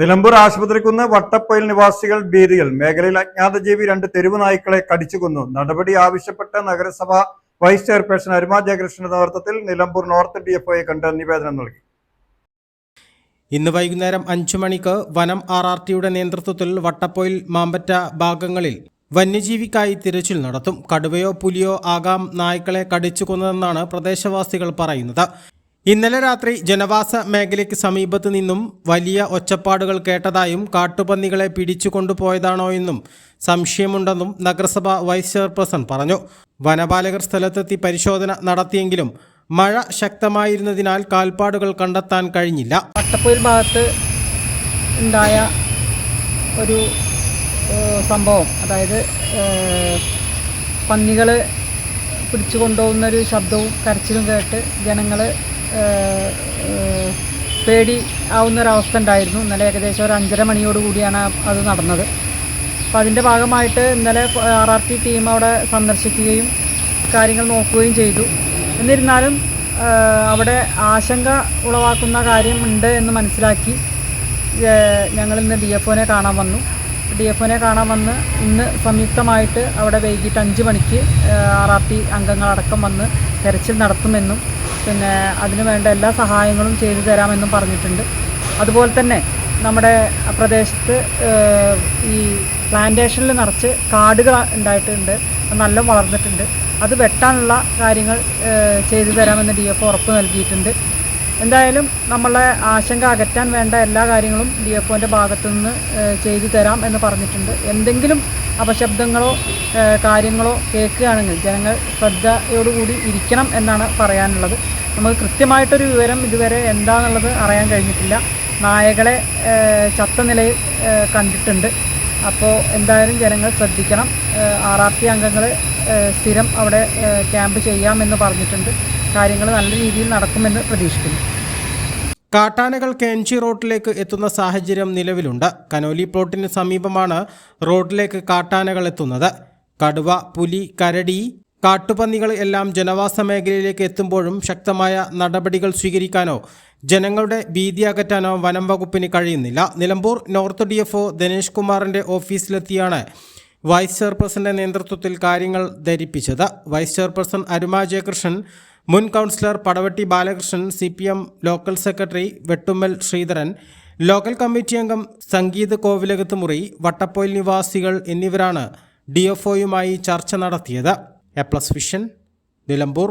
Nilambur Ashupathrikkunnu Vattappoyil നിവാസികൾ ഭീതികൾ. മേഖലയിൽ അജ്ഞാത ജീവി രണ്ട് തെരുവ് നായ്ക്കളെ കടിച്ചുകൊന്നു നടപടി ആവശ്യപ്പെട്ട് നഗരസഭ വൈസ് ചെയർപേഴ്സൺ അരുമ ജയകൃഷ്ണന്റെ നേതൃത്വത്തിൽ Nilambur North D F I കണ്ട് നിവേദനം നൽകി. ഇന്ന് വൈകുന്നേരം അഞ്ചു മണിക്ക് വനം ആർ ആർ ടിയുടെ നേതൃത്വത്തിൽ വട്ടപ്പൊയിൽ മാമ്പറ്റ ഭാഗങ്ങളിൽ വന്യജീവിക്കായി തിരച്ചിൽ നടത്തും. കടുവയോ പുലിയോ ആകാം നായ്ക്കളെ കടിച്ചു കൊന്നതെന്നാണ് പ്രദേശവാസികൾ പറയുന്നത്. ഇന്നലെ രാത്രി ജനവാസ മേഖലയ്ക്ക് സമീപത്ത് നിന്നും വലിയ ഒച്ചപ്പാടുകൾ കേട്ടതായും കാട്ടുപന്നികളെ പിടിച്ചുകൊണ്ടുപോയതാണോ എന്നും സംശയമുണ്ടെന്നും നഗരസഭ വൈസ് ചെയർപേഴ്സൺ പറഞ്ഞു. വനപാലകർ സ്ഥലത്തെത്തി പരിശോധന നടത്തിയെങ്കിലും മഴ ശക്തമായിരുന്നതിനാൽ കാൽപ്പാടുകൾ കണ്ടെത്താൻ കഴിഞ്ഞില്ല. വട്ടപ്പൊയിൽ ഭാഗത്ത് ഉണ്ടായ ഒരു സംഭവം അതായത് പന്നികൾ പിടിച്ചു കൊണ്ടുപോകുന്നൊരു ശബ്ദവും കരച്ചിലും കേട്ട് ജനങ്ങൾ പേടി ആവുന്നൊരവസ്ഥ ഉണ്ടായിരുന്നു. ഇന്നലെ ഏകദേശം ഒരു അഞ്ചര മണിയോടുകൂടിയാണ് അത് നടന്നത്. അപ്പോൾ അതിന്റെ ഭാഗമായിട്ട് ഇന്നലെ ആർ ആർ ടി ടീം അവിടെ സന്ദർശിക്കുകയും കാര്യങ്ങൾ നോക്കുകയും ചെയ്തു. എന്നിരുന്നാലും അവിടെ ആശങ്ക ഉളവാക്കുന്ന കാര്യമുണ്ട് എന്ന് മനസ്സിലാക്കി ഞങ്ങൾ ഇന്ന് ഡി എഫ് ഒനെ കാണാൻ വന്നു. ഡി എഫ് ഒനെ കാണാൻ വന്ന് ഇന്ന് സംയുക്തമായിട്ട് അവിടെ വൈകിട്ട് അഞ്ച് മണിക്ക് ആർ ആർ ടി അംഗങ്ങളടക്കം വന്ന് തെരച്ചിൽ നടത്തുമെന്നും പിന്നെ അതിനു വേണ്ട എല്ലാ സഹായങ്ങളും ചെയ്തു തരാമെന്നും പറഞ്ഞിട്ടുണ്ട്. അതുപോലെ തന്നെ നമ്മുടെ പ്രദേശത്ത് ഈ പ്ലാന്റേഷനിൽ നിറച്ച് കാടുകൾ ഉണ്ടായിട്ടുണ്ട് നല്ല വളർന്നിട്ടുണ്ട്. അത് വെട്ടാനുള്ള കാര്യങ്ങൾ ചെയ്തു തരാമെന്ന് ഡി എഫ് ഉറപ്പ് നൽകിയിട്ടുണ്ട്. എന്തായാലും നമ്മളെ ആശങ്ക അകറ്റാൻ വേണ്ട എല്ലാ കാര്യങ്ങളും ഡി എഫ് ഒന്റെ ഭാഗത്തു നിന്ന് ചെയ്തു തരാം എന്ന് പറഞ്ഞിട്ടുണ്ട്. എന്തെങ്കിലും അപശബ്ദങ്ങളോ കാര്യങ്ങളോ കേൾക്കുകയാണെങ്കിൽ ജനങ്ങൾ ശ്രദ്ധയോടുകൂടി ഇരിക്കണം എന്നാണ് പറയാനുള്ളത്. നമുക്ക് കൃത്യമായിട്ടൊരു വിവരം ഇതുവരെ എന്താണെന്നുള്ളത് അറിയാൻ കഴിഞ്ഞിട്ടില്ല. നായകളെ ചത്ത നിലയിൽ കണ്ടിട്ടുണ്ട്. അപ്പോൾ എന്തായാലും ജനങ്ങൾ ശ്രദ്ധിക്കണം. ആർ ആർ പി അംഗങ്ങൾ സ്ഥിരം അവിടെ ക്യാമ്പ് ചെയ്യാമെന്ന് പറഞ്ഞിട്ടുണ്ട്. കാര്യങ്ങൾ നല്ല രീതിയിൽ നടക്കുമെന്ന് പ്രതീക്ഷിക്കുന്നു. കാട്ടാനകൾ കെഞ്ചി റോഡിലേക്ക് എത്തുന്ന സാഹചര്യം നിലവിലുണ്ട്. കനോലി പ്ലോട്ടിന് സമീപമാണ് റോഡിലേക്ക് കാട്ടാനകൾ എത്തുന്നത്. കടുവ പുലി കരടി കാട്ടുപന്നികൾ എല്ലാം ജനവാസ മേഖലയിലേക്ക് എത്തുമ്പോഴും ശക്തമായ നടപടികൾ സ്വീകരിക്കാനോ ജനങ്ങളുടെ ഭീതി അകറ്റാനോ വനം വകുപ്പിന് കഴിയുന്നില്ല. Nilambur North D F O Dinesh കുമാറിന്റെ ഓഫീസിലെത്തിയാണ് വൈസ് ചെയർപേഴ്സന്റെ നേതൃത്വത്തിൽ കാര്യങ്ങൾ ധരിപ്പിച്ചത്. വൈസ് ചെയർപേഴ്സൺ അരുമ ജയകൃഷ്ണൻ മുൻ councillor Padavatti Balakrishnan C P M local secretary Vettummal Sreedharan local committee അംഗം സംഗീത് കോവിലകത്ത് മുറി വട്ടപ്പോയിൽ നിവാസികൾ എന്നിവരാണ് ഡി എഫ് ഒയുമായി ചർച്ച നടത്തിയത്. A Plus Vision Nilambur.